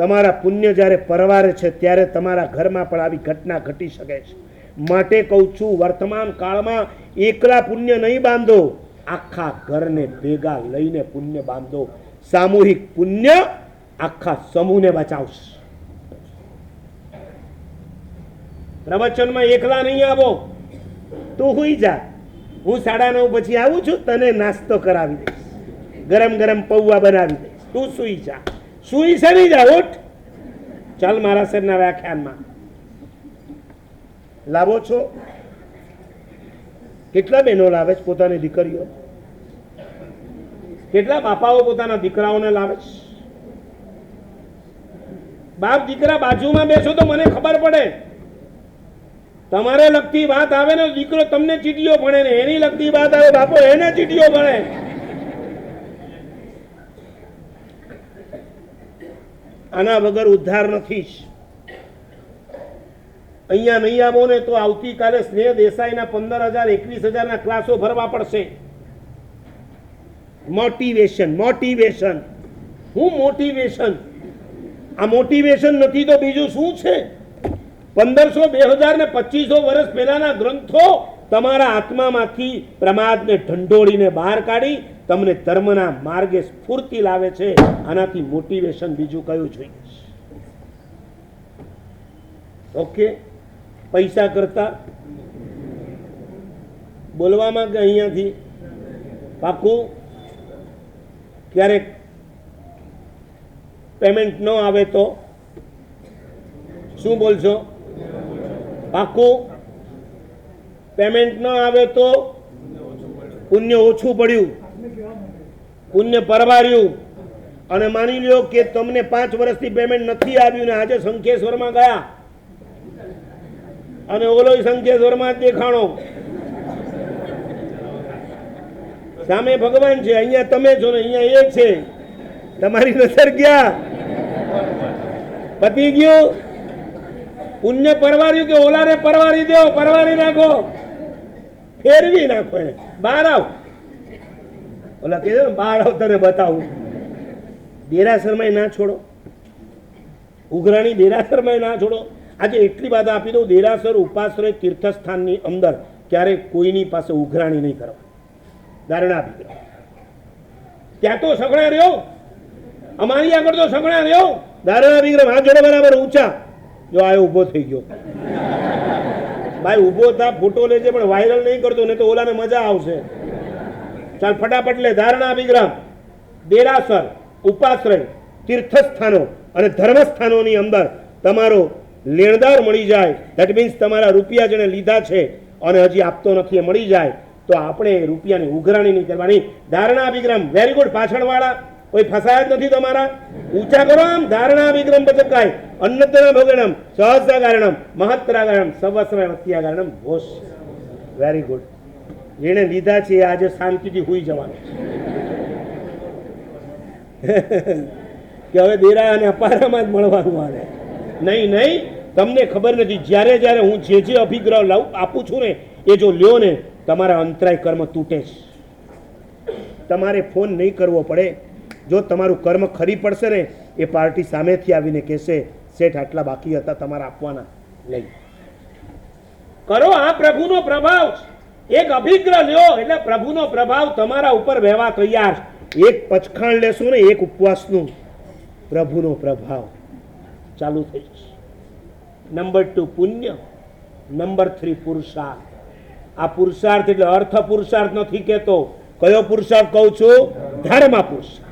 તમારા પુણ્ય જ્યારે પરવારે છે, ત્યારે તમારા ઘરમાં પણ આવી ઘટના ઘટી શકે છે. માટે કહું છું, વર્તમાન કાળમાં એકલા પુણ્ય નહીં બાંધો, આખા ઘરને ભેગા લઈને પુણ્ય બાંધો. સામૂહિક પુણ્ય આખા સમૂહને બચાવશે. પ્રવચનમાં એકલા નહીં આવો, તું હુઈ જા. હું સાડા નવ પછી આવું છું, તને નાસ્તો કરાવી દઈશ. ગરમ ગરમ પૌવા બનાવી દઈશ. તું સુઈ જા. સુઈ સરી જા ઉઠ. ચાલ મારા સરના વ્યાખ્યાનમાં. લાવો છો? કેટલા બહેનો લાવે છે પોતાની દીકરીઓ? કેટલા બાપાઓ પોતાના દીકરાઓને લાવે છે? બાપ દીકરા બાજુમાં બેસો તો મને ખબર પડે. તમારે લગતી વાત આવે ને દીકરો તમને ચીટીઓ ભણે ને, એની લગતી વાત આવે, બાપો એને ચીટીઓ ભણે. આના વગર ઉદ્ધાર નથી જ. અહીંયા નહીં આવો ને તો આવતીકાલે સ્નેહ દેસાઈના પંદર હજાર એકવીસ હજારના ક્લાસો ભરવા પડશે. મોટિવેશન મોટિવેશન હું મોટિવેશન આ મોટિવેશન નથી તો બીજું શું છે? પંદરસો બે હજાર ને પચીસો વર્ષ પહેલાના ગ્રંથો તમારા આત્મામાંથી પ્રમાદને ઢંઢોળીને બહાર કાઢી તમને ધર્મના માર્ગે સ્ફૂર્તિ લાવે છે. આનાથી મોટિવેશન બીજું કયું જોઈએ? ઓકે પૈસા કરતા? બોલવામાં કે અહીંયાથી? પાકું? ક્યારેક પેમેન્ટ ન આવે તો? શું બોલશો? પાકું? પેમેન્ટ ન આવે તો? પુણ્ય ઓછું પડ્યું. પુણ્ય પરવાર્યું અને માની લ્યો કે તમને પાંચ વર્ષથી પેમેન્ટ નથી આવ્યું ને આજે શંખેશ્વરમાં ગયા. અને ઓલો શંખેશ્વરમાં જ દેખાણો. સામે ભગવાન છે, અહીંયા તમે છો ને, અહીંયા એ છે. તમારી નજર ક્યાં? પતી ગયું? પુણ્ય પરવાર્યું કે ઓલાને પરવારી દો? પરવારી નાખો. ફેરવી નાખો એને. બહાર આવ. ઓલા કીધું ને, બાળ આવ તને બતાવું દેરાસરમાં ના છોડો. ઉઘરાણી દેરાસરમાં ના છોડો. આજે એટલી વાત આપી દઉં દેરાસર ઉપાશ્રય તીર્થસ્થાનની અંદર ક્યારેય કોઈની પાસે ઉઘરાણી નહીં કરવા. ધારણા આપી દો ત્યાં તો સગણા રહ્યો. અમારી આગળ તો સગણા રહ્યો. ધારણા વિગ્રહ હાથ જોડે બરાબર, ઊંચા. જો આ ઊભો થઈ ગયો. ભાઈ, ઊભો થા, ફોટો લેજે, પણ વાયરલ નહીં કરતો ને તો ઓલાને મજા આવશે. ચાલ ફટાફટ લે, ધારણા વિગ્રહ દેરાસર, ઉપાશ્રય, તીર્થસ્થાનો અને ધર્મસ્થાનોની અંદર તમારો લેણદાર મળી જાય. દેટ મીન્સ તમારા રૂપિયા જેને લીધા છે અને હજી આપતો નથી, એ મળી જાય, તો આપણે રૂપિયાની ઉઘરાણી નહીં કરવાની. ધારણા અભિગ્રમ વેરી ગુડ પાછળવાળા, કોઈ ફસાયા જ નથી તમારા? ઊંચા કરો આમ, ધારણા વિગ્રમ બચકાય અન્નતના ભગણમ સહસ્રાગારણમ મહત્રાગારણમ સવસ્ર વત્યાગારણમ ઘોષ વેરી ગુડ જેણે લીધા છે આજે શાંતિથી હોઈ જવાનું. કે હવે દેરા અને અપારામાં જ મળવાનું આને. નહીં નહીં, તમને ખબર નથી, જ્યારે જ્યારે હું જે જે અભિગ્રહ લાવ, આપું છું ને, એ જો લ્યો ને, તમારા અંતરાય કર્મ તૂટે છે તમારે ફોન નહીં કરવો પડે. જો તમારું કર્મ ખરી પડશે ને, એ પાર્ટી સામેથી આવીને કહેશે, શેઠ, આટલા બાકી હતા, તમારા આપવાના. લઈ કરો આ પ્રભુનો પ્રભાવ. એક અભિગ્રહ લ્યો, એટલે પ્રભુનો પ્રભાવ તમારા ઉપર વહેવા તૈયાર. એક પચખાણ લેશો ને, એક ઉપવાસનું. પ્રભુનો પ્રભાવ. ચાલુ થઈ જશે. નંબર ટુ પુણ્ય. નંબર થ્રી પુરુષાર્થ. આ પુરુષાર્થ એટલે અર્થ પુરુષાર્થ નથી કહેતો. કયો પુરુષાર્થ કહું છું? ધર્મ પુરુષાર્થ